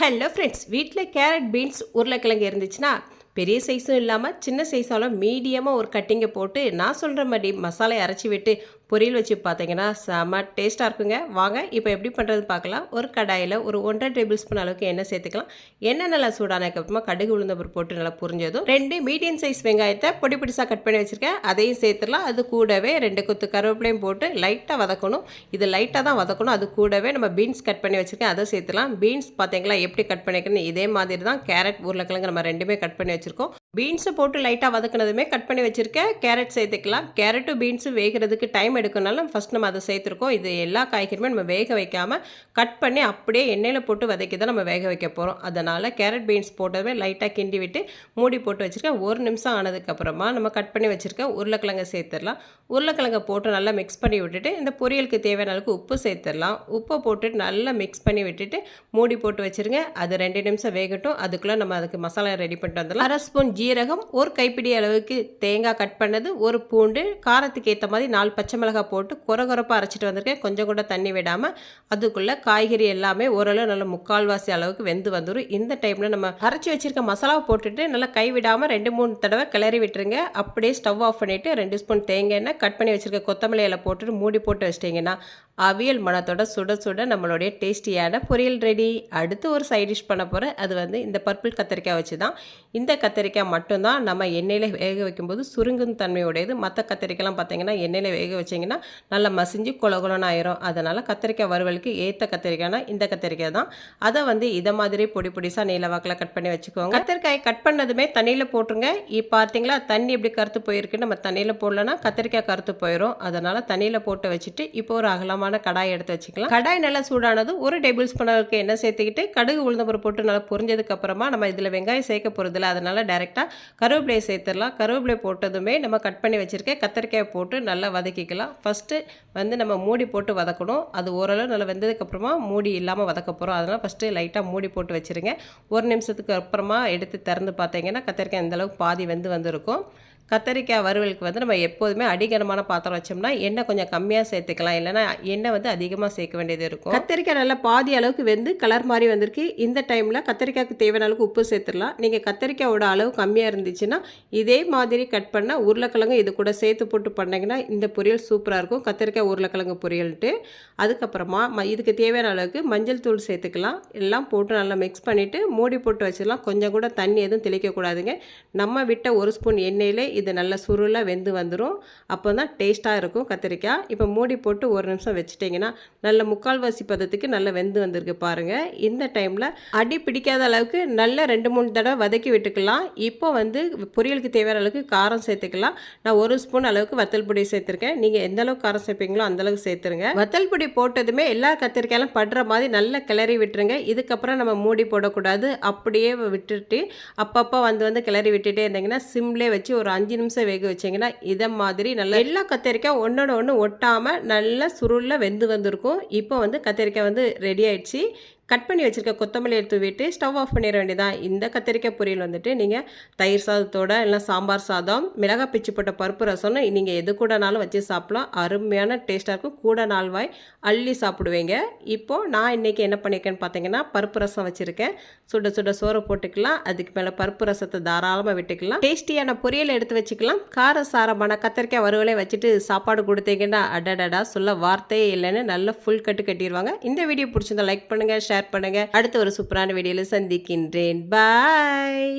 Hello friends வீட்டில் carrot beans உருளைக்கிழங்கு இருந்துச்சுன்னா பெரிய சைஸும் இல்லாமல் சின்ன சைஸாலும் மீடியமாக ஒரு கட்டிங்கை போட்டு நான் சொல்கிற மாதிரி மசாலை அரைச்சி விட்டு பொரியல் வச்சு பார்த்தீங்கன்னா செம்ம டேஸ்ட்டாக இருக்குங்க. வாங்க இப்போ எப்படி பண்ணுறது பார்க்கலாம். ஒரு கடாயில் ஒரு ஒன்றரை டேபிள் ஸ்பூன் அளவுக்கு எண்ணெய் சேர்த்துக்கலாம். எண்ணெய் நல்லா சூடானதுக்கப்புறமா கடுகு உளுந்தப்பர் போட்டு நல்லா புரிஞ்சதும் ரெண்டு மீடியம் சைஸ் வெங்காயத்தை பொடி பொடிசாக கட் பண்ணி வச்சுருக்கேன். அதையும் சேர்த்துடலாம். அது கூடவே ரெண்டு கொத்து கருவேப்பிலையும் போட்டு லைட்டாக வதக்கணும். இது லைட்டாக தான் வதக்கணும். அது கூடவே நம்ம பீன்ஸ் கட் பண்ணி வச்சுருக்கேன். அதை சேர்த்துலாம் பீன்ஸ் பார்த்தீங்களா எப்படி கட் பண்ணிக்கணும் இதே மாதிரி தான் கேரட் உருளைக்கிழங்கு நம்ம ரெண்டுமே கட் பண்ணி வச்சுருக்கோம். பீன்ஸை போட்டு லைட்டாக வதக்குனதுமே கட் பண்ணி வச்சுருக்கேன். கேரட் சேர்த்துக்கலாம். கேரட்டும் பீன்ஸும் வேகிறதுக்கு டைம் எடுக்கனால ஃபஸ்ட் நம்ம அதை சேர்த்துருக்கோம். இது எல்லா காய்கறியுமே நம்ம வேக வைக்காமல் கட் பண்ணி அப்படியே எண்ணெயில் போட்டு வதக்கி தான் நம்ம வேக வைக்க போகிறோம் அதனால் கேரட் பீன்ஸ் போட்டதுமே லைட்டாக கிண்டி விட்டு மூடி போட்டு வச்சுருக்கேன். ஒரு நிமிஷம் ஆனதுக்கப்புறமா நம்ம கட் பண்ணி வச்சுருக்கேன் உருளைக்கிழங்கு சேர்த்துடலாம். உருளைக்கிழங்கை போட்டு நல்லா மிக்ஸ் பண்ணி விட்டுட்டு இந்த பொரியலுக்கு தேவையான அளவுக்கு உப்பு சேர்த்துடலாம். உப்பை போட்டுட்டு நல்லா மிக்ஸ் பண்ணி விட்டுட்டு மூடி போட்டு வச்சுருங்க. அது ரெண்டு நிமிஷம் வேகட்டும். அதுக்குள்ளே நம்ம அதுக்கு மசாலா ரெடி பண்ணிட்டு வந்துடலாம். அரை ஸ்பூன் ஜீரகம் ஒரு கைப்பிடி அளவுக்கு தேங்காய் கட் பண்ணது ஒரு பூண்டு காரத்துக்கு ஏற்ற மாதிரி நாலு பச்சை மிளகாய் போட்டு குறை குறைப்பாக அரைச்சிட்டு வந்திருக்கேன். கொஞ்சம் கூட தண்ணி விடாமல் அதுக்குள்ளே காய்கறி எல்லாமே ஓரளவு நல்ல முக்கால்வாசி அளவுக்கு வெந்து வந்துடும் இந்த டைமில் நம்ம அரைச்சி வச்சிருக்க மசாலாவை போட்டுட்டு நல்லா கை விடாமல் ரெண்டு மூணு தடவை கிளறி விட்டுருங்க. அப்படியே ஸ்டவ் ஆஃப் பண்ணிவிட்டு ரெண்டு ஸ்பூன் தேங்காய் எண்ணெய் கட் பண்ணி வச்சுருக்க கொத்தமல்லி இலை போட்டுட்டு மூடி போட்டு வச்சிட்டிங்கன்னா அவியல் மணத்தோட சுட சுட நம்மளுடைய டேஸ்டியான பொரியல் ரெடி. அடுத்து ஒரு சைட் டிஷ் பண்ண போகிறேன் அது வந்து இந்த பர்பிள் கத்திரிக்காய் வச்சு தான் இந்த கத்திரிக்காய் மட்டும்தான் நம்ம எண்ணெயில் வேக வைக்கும்போது சுருங்கும் தன்மையுடையது. மற்ற கத்திரிக்காய்லாம் பார்த்தீங்கன்னா எண்ணெயில் வேக வச்சிங்கன்னா நல்லா மசிஞ்சு குலகுலன்னு ஆயிரும். அதனால் கத்திரிக்காய் வறுவலுக்கு ஏற்ற கத்திரிக்காய்னா இந்த கத்திரிக்காய் தான். அதை வந்து இதை மாதிரி பொடி பொடிசாக நீளவாக்கில் கட் பண்ணி வச்சுக்கோங்க. கத்திரிக்காய் கட் பண்ணதுமே தண்ணியில் போட்டுருங்க. இப்போ பார்த்தீங்களா தண்ணி எப்படி கருத்து போயிருக்கு? நம்ம தண்ணியில் போடலன்னா கத்திரிக்காய் கருத்து போயிடும் அதனால் தண்ணியில் போட்டு வச்சுட்டு இப்போ ஒரு அகலமான கடாய் எடுத்து வச்சுக்கலாம். கடாய் நல்லா சூடானது ஒரு டேபிள் ஸ்பூன் அளவுக்கு எண்ணெய் சேர்த்துக்கிட்டு கடுகு உளுந்தம்பருப்பு போட்டு நல்லா பொரிஞ்சதுக்கு அப்புறமா நம்ம இதில் வெங்காயம் சேர்க்க போகிறதில்ல அதனால் டேரெக்டாக கருவேப்பிலையை சேர்த்துடலாம். கருவேப்பிலை போட்டதுமே நம்ம கட் பண்ணி வச்சுருக்க கத்திரிக்காயை போட்டு நல்லா வதக்கிக்கலாம். ஃபஸ்ட்டு வந்து நம்ம மூடி போட்டு வதக்கணும். அது ஓரளவு நல்லா வெந்ததுக்கப்புறமா மூடி இல்லாமல் வதக்க போகிறோம் அதனால் ஃபஸ்ட்டு லைட்டாக மூடி போட்டு வச்சுருங்க. ஒரு நிமிஷத்துக்கு அப்புறமா எடுத்து திறந்து பார்த்தீங்கன்னா கத்திரிக்காய் இந்தளவுக்கு பாதி வெந்து வந்திருக்கும். கத்தரிக்காய் வறுவலுக்கு வந்து நம்ம எப்போதுமே அடிகனமான பாத்திரம் வச்சோம்னா எண்ணெய் கொஞ்சம் கம்மியாக சேர்த்துக்கலாம். இல்லைன்னா எண்ணெய் வந்து அதிகமாக சேர்க்க வேண்டியது இருக்கும். கத்திரிக்காய் நல்லா பாதி அளவுக்கு வெந்து கலர் மாதிரி வந்திருக்கு. இந்த டைமில் கத்திரிக்காய்க்கு தேவையான அளவுக்கு உப்பு சேர்த்துடலாம். நீங்கள் கத்திரிக்காயோட அளவு கம்மியாக இருந்துச்சுன்னா இதே மாதிரி கட் பண்ணால் உருளைக்கிழங்கு இது கூட சேர்த்து போட்டு பண்ணிங்கன்னா இந்த பொரியல் சூப்பராக இருக்கும். கத்திரிக்காய் உருளைக்கிழங்கு பொரியல்ட்டு அதுக்கப்புறமா ம இதுக்கு தேவையான அளவுக்கு மஞ்சள் தூள் சேர்த்துக்கலாம். எல்லாம் போட்டு நல்லா மிக்ஸ் பண்ணிவிட்டு மூடி போட்டு வச்சிடலாம். கொஞ்சம் கூட தண்ணி எதுவும் தெளிக்கக்கூடாதுங்க நம்ம விட்ட ஒரு ஸ்பூன் எண்ணெயிலே இது நல்லா சுருளாக வெந்து வந்துடும் அப்போ தான் டேஸ்ட்டாக இருக்கும் கத்திரிக்காய். இப்போ மூடி போட்டு ஒரு நிமிஷம் வச்சுட்டிங்கன்னா நல்ல முக்கால்வாசி பதத்துக்கு நல்லா வெந்து வந்திருக்கு பாருங்கள் இந்த டைமில் அடி பிடிக்காத அளவுக்கு நல்ல ரெண்டு மூணு தடவை வதக்கி விட்டுக்கலாம். இப்போ வந்து பொரியலுக்கு தேவையான அளவுக்கு காரம் சேர்த்துக்கலாம். நான் ஒரு ஸ்பூன் அளவுக்கு வத்தல் பொடி சேர்த்துருக்கேன். நீங்கள் எந்த அளவுக்கு காரம் சேர்ப்பீங்க அந்த அளவுக்கு சேர்த்துருங்க. வத்தல் பொடி போட்டதுமே எல்லா கத்திரிக்காயிலும் படுற மாதிரி நல்லா கிளறி விட்டுருங்க. இதுக்கப்புறம் நம்ம மூடி போடக்கூடாது. அப்படியே விட்டுட்டு அப்பப்போ வந்து வந்து கிளறி விட்டுட்டே இருந்தீங்கன்னா சிம்லே வச்சு ஒரு அஞ்சு நிமிஷம் வேக வச்சிங்கன்னா இதை மாதிரி நல்லா எல்லா கத்திரிக்காய் ஒன்றோட ஒன்று ஒட்டாமல் நல்லா சுருளில் வெந்து வந்திருக்கும். இப்போ வந்து கத்திரிக்காய் வந்து ரெடி ஆயிடுச்சு. கட் பண்ணி வச்சுருக்க கொத்தமல்லி எடுத்து விட்டு ஸ்டவ் ஆஃப் பண்ணிட வேண்டியதான் இந்த கத்திரிக்காய் பொரியல் வந்துட்டு நீங்கள் தயிர் சாதத்தோட இல்லை சாம்பார் சாதம் மிளகாய் பிச்சு போட்ட பருப்பு ரசம்னு நீங்கள் எது கூடனாலும் வச்சு சாப்பிடலாம். அருமையான டேஸ்ட்டாக இருக்கும். கூட நாள்வாய் அள்ளி சாப்பிடுவீங்க. இப்போது நான் இன்றைக்கி என்ன பண்ணியிருக்கேன்னு பார்த்தீங்கன்னா பருப்பு ரசம் வச்சுருக்கேன். சுட சுட சோறு போட்டுக்கலாம். அதுக்கு மேலே பருப்பு ரசத்தை தாராளமாக விட்டுக்கலாம். டேஸ்டியான பொரியல் எடுத்து வச்சுக்கலாம். கார சாரமான கத்திரிக்காய் வறுவலே வச்சுட்டு சாப்பாடு கொடுத்தீங்கன்னா அடடடா சொல்ல வார்த்தையே இல்லைன்னு நல்லா ஃபுல் கட்டு கட்டிடுவாங்க இந்த வீடியோ பிடிச்சிருந்தா லைக் பண்ணுங்கள் ஷேர் பண்ணுங்கள் அடுத்த ஒரு சூப்பரான வீடியோவில் சந்திக்கின்றேன். பாய்